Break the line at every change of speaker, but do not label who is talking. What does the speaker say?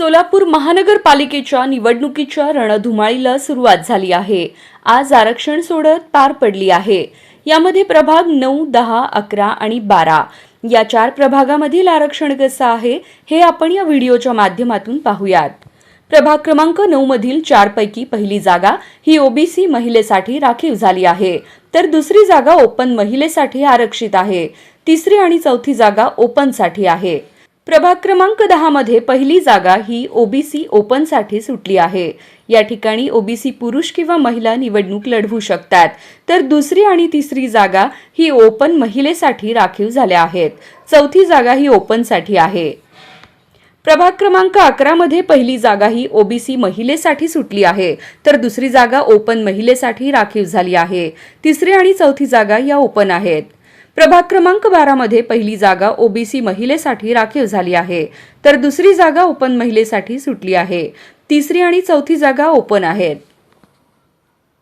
सोलापूर महानगरपालिकेच्या निवडणुकीच्या रणधुमाळीला सुरुवात झाली आहे. आज आरक्षण सोडत पार पडली आहे. यामध्ये प्रभाग नऊ दहा अकरा आणि बारा. या चार प्रभागामधील आरक्षण कसं आहे हे आपण या व्हिडिओच्या माध्यमातून पाहूयात. प्रभाग क्रमांक नऊ मधील चारपैकी पहिली जागा ही ओबीसी महिलेसाठी राखीव झाली आहे. तर दुसरी जागा ओपन महिलेसाठी आरक्षित आहे. तिसरी आणि चौथी जागा ओपनसाठी आहे. प्रभाग क्रमांक दहामध्ये पहिली जागा ही ओबीसी ओपनसाठी सुटली आहे. या ठिकाणी ओबीसी पुरुष किंवा महिला निवडणूक लढवू शकतात. तर दुसरी आणि तिसरी जागा ही ओपन महिलेसाठी राखीव झाल्या आहेत. चौथी जागा ही ओपनसाठी आहे. प्रभाग क्रमांक अकरामध्ये पहिली जागा ही ओबीसी महिलेसाठी सुटली आहे. तर दुसरी जागा ओपन महिलेसाठी राखीव झाली आहे. तिसरी आणि चौथी जागा या ओपन आहेत. प्रभाग क्रमांक बारामध्ये पहिली जागा ओबीसी महिलेसाठी राखीव झाली आहे. तर दुसरी जागा ओपन महिलेसाठी सुटली आहे. तिसरी आणि चौथी जागा ओपन आहेत.